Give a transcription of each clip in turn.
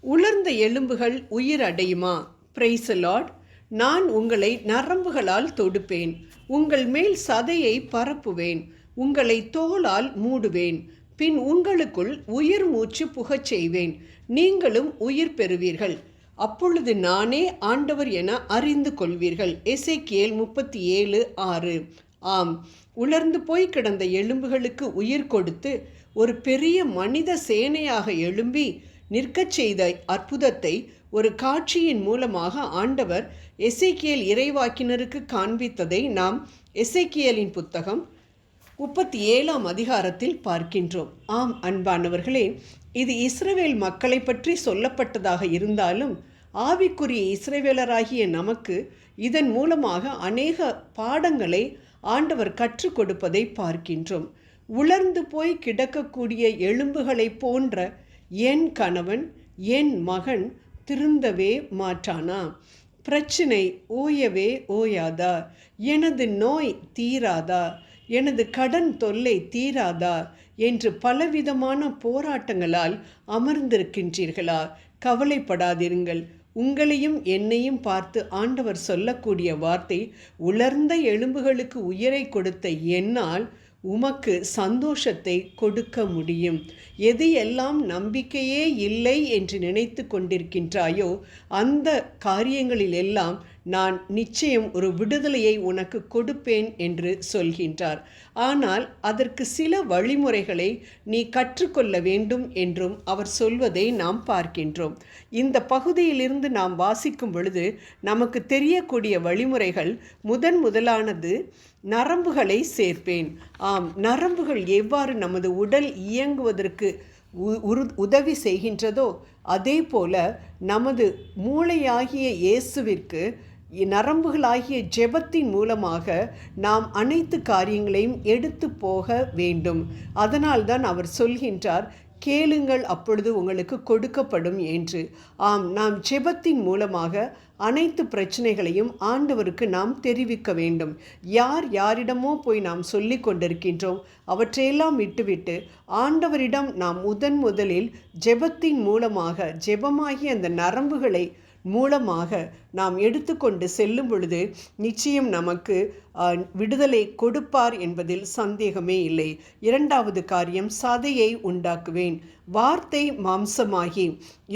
உலர்ந்த எலும்புகள் உயிர் அடையுமா? பிரைஸ் நான் உங்களை நரம்புகளால் தொடுப்பேன். உங்கள் மேல் சதையை பரப்புவேன். உங்களை தோலால் மூடுவேன். பின் உங்களுக்குள் உயிர் மூச்சு புகச் செய்வேன். நீங்களும் உயிர் பெறுவீர்கள். அப்பொழுது நானே ஆண்டவர் என அறிந்து கொள்வீர்கள். எசேக்கியேல் முப்பத்தி ஏழு ஆறு. ஆம். உலர்ந்து போய் கிடந்த எலும்புகளுக்கு உயிர் கொடுத்து ஒரு பெரிய மனித சேனையாக எழும்பி நிற்கச் செய்த அற்புதத்தை ஒரு காட்சியின் மூலமாக ஆண்டவர் எசைக்கியல் இறைவாக்கினருக்கு காண்பித்ததை நாம் எசைக்கியலின் புத்தகம் முப்பத்தி ஏழாம் அதிகாரத்தில் பார்க்கின்றோம். ஆம் அன்பானவர்களே இது இஸ்ரவேல் மக்களை பற்றி சொல்லப்பட்டதாக இருந்தாலும் ஆவிக்குரிய இஸ்ரவேலராகிய நமக்கு இதன் மூலமாக அநேக பாடங்களை ஆண்டவர் கற்றுக் கொடுப்பதை பார்க்கின்றோம். உலர்ந்து போய் கிடக்கக்கூடிய எலும்புகளைப் போன்ற என் கணவன் என் மகன் திருந்தவே மாட்டானா? பிரச்சனை ஓயவே ஓயாதா? எனது நோய் தீராதா? எனது கடன் தொல்லை தீராதா? என்று பலவிதமான போராட்டங்களால் அமர்ந்திருக்கின்றீர்களா? கவலைப்படாதிருங்கள். உங்களையும் என்னையும் பார்த்து ஆண்டவர் சொல்லக்கூடிய வார்த்தை உலர்ந்த எலும்புகளுக்கு உயிரை கொடுத்த என்னால் உமக்கு சந்தோஷத்தை கொடுக்க முடியும். எது எல்லாம் நம்பிக்கையே இல்லை என்று நினைத்து கொண்டிருக்கின்றாயோ அந்த காரியங்களில் எல்லாம் நான் நிச்சயம் ஒரு விடுதலையை உனக்கு கொடுப்பேன் என்று சொல்கின்றார். ஆனால் அதற்கு சில வழிமுறைகளை நீ கற்றுக்கொள்ள வேண்டும் என்றும் அவர் சொல்வதை நாம் பார்க்கின்றோம். இந்த பகுதியிலிருந்து நாம் வாசிக்கும் பொழுது நமக்கு தெரியக்கூடிய வழிமுறைகள் முதன் முதலானது நரம்புகளை சேர்ப்பேன். ஆம் நரம்புகள் எவ்வாறு நமது உடல் இயங்குவதற்கு உ- உரு- உதவி செய்கின்றதோ அதே போல நமது மூளையாகிய இயேசுவிற்கு நரம்புகளாகிய ஜெபத்தின் மூலமாக நாம் அனைத்து காரியங்களையும் எடுத்து போக வேண்டும். அதனால்தான் அவர் சொல்கின்றார் கேளுங்கள் அப்பொழுது உங்களுக்கு கொடுக்கப்படும் என்று. ஆம் நாம் ஜெபத்தின் மூலமாக அனைத்து பிரச்சனைகளையும் ஆண்டவருக்கு நாம் தெரிவிக்க வேண்டும். யார் யாரிடமோ போய் நாம் சொல்லி கொண்டிருக்கின்றோம் அவற்றையெல்லாம் விட்டுவிட்டு ஆண்டவரிடம் நாம் முதன் முதலில் ஜெபத்தின் மூலமாக ஜெபமாகிய அந்த நரம்புகளை மூலமாக நாம் எடுத்துக்கொண்டு செல்லும் பொழுது நிச்சயம் நமக்கு விடுதலை கொடுப்பார் என்பதில் சந்தேகமே இல்லை. இரண்டாவது காரியம் சதையை உண்டாக்குவேன். வார்த்தை மாம்சமாகி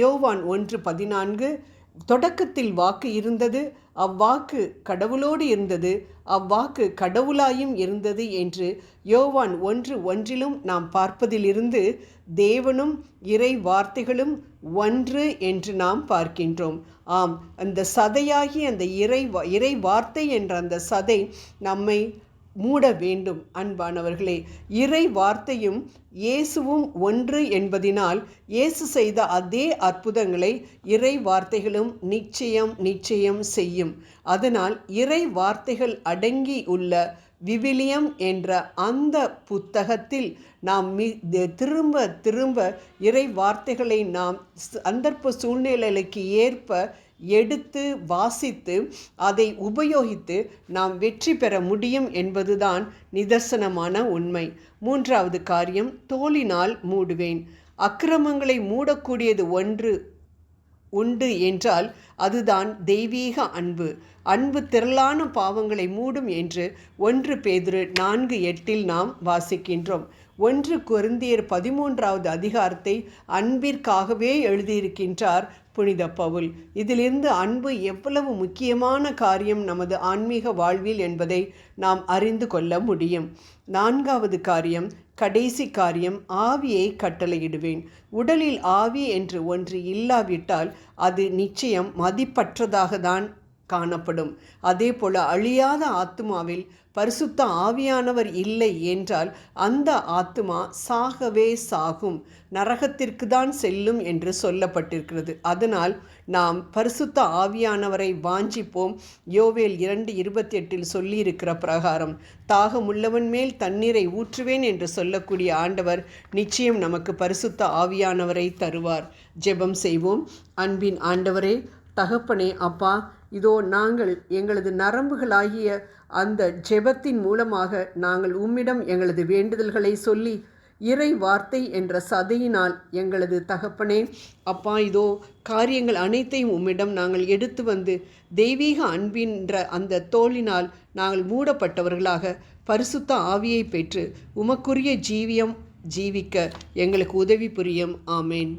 யோவான் ஒன்று பதினான்கு தொடக்கத்தில் வாக்கு இருந்தது அவ்வாக்கு கடவுளோடு இருந்தது அவ்வாக்கு கடவுளாயும் இருந்தது என்று யோவான் ஒன்று ஒன்றிலும் நாம் பார்ப்பதிலிருந்து தேவனும் இறை வார்த்தைகளும் ஒன்று என்று நாம் பார்க்கின்றோம். ஆம் அந்த சதையாகி அந்த இறை இறை வார்த்தை என்ற அந்த சதை நம்மை மூட வேண்டும் அன்பானவர்களே. இறை வார்த்தையும் இயேசுவும் ஒன்று என்பதினால் இயேசு செய்த அதே அற்புதங்களை இறை வார்த்தைகளும் நிச்சயம் நிச்சயம் செய்யும். அதனால் இறை வார்த்தைகள் அடங்கி உள்ள விவிலியம் என்ற அந்த புத்தகத்தில் நாம் மி திரும்ப திரும்ப இறை வார்த்தைகளை நாம் சந்தர்ப்ப சூழ்நிலைக்கு ஏற்ப எடுத்து வாசித்து அதை உபயோகித்து நாம் வெற்றி பெற முடியும் என்பதுதான் நிதர்சனமான உண்மை. மூன்றாவது காரியம் தோலினால் மூடுவேன். அக்கிரமங்களை மூடக்கூடியது ஒன்று உண்டு என்றால் அதுதான் தெய்வீக அன்பு. அன்பு திரளான பாவங்களை மூடும் என்று ஒன்று பேதுரு நான்கு எட்டில் நாம் வாசிக்கின்றோம். ஒன்று குருந்தியர் பதிமூன்றாவது அதிகாரத்தை அன்பிற்காகவே எழுதியிருக்கின்றார் புனித பவுல். இதிலிருந்து அன்பு எவ்வளவு முக்கியமான காரியம் நமது ஆன்மீக வாழ்வில் என்பதை நாம் அறிந்து கொள்ள முடியும். நான்காவது காரியம் கடைசி காரியம் ஆவியை கட்டளையிடுவேன். உடலில் ஆவி என்று ஒன்று இல்லாவிட்டால் அது நிச்சயம் மதிப்பற்றதாக தான் காணப்படும். அதே போல அழியாத ஆத்துமாவில் பரிசுத்த ஆவியானவர் இல்லை என்றால் அந்த ஆத்துமா சாகவே சாகும். நரகத்திற்கு தான் செல்லும் என்று சொல்லப்பட்டிருக்கிறது. அதனால் நாம் பரிசுத்த ஆவியானவரை வாஞ்சிப்போம். யோவேல் இரண்டு இருபத்தி எட்டில் சொல்லியிருக்கிற பிரகாரம் தாகமுள்ளவன் மேல் தண்ணீரை ஊற்றுவேன் என்று சொல்லக்கூடிய ஆண்டவர் நிச்சயம் நமக்கு பரிசுத்த ஆவியானவரை தருவார். ஜெபம் செய்வோம். அன்பின் ஆண்டவரே தகப்பனே அப்பா இதோ நாங்கள் எங்களது நரம்புகளாகிய அந்த ஜெபத்தின் மூலமாக நாங்கள் உம்மிடம் எங்களது வேண்டுதல்களை சொல்லி இறை வார்த்தை என்ற சதையினால் எங்களது தகப்பனே அப்பா இதோ காரியங்கள் அனைத்தையும் உம்மிடம் நாங்கள் எடுத்து வந்து தெய்வீக அன்பின்ற அந்த தோளினால் நாங்கள் மூடப்பட்டவர்களாக பரிசுத்த ஆவியை பெற்று உமக்குரிய ஜீவியம் ஜீவிக்க எங்களுக்கு உதவி புரியும். ஆமேன்.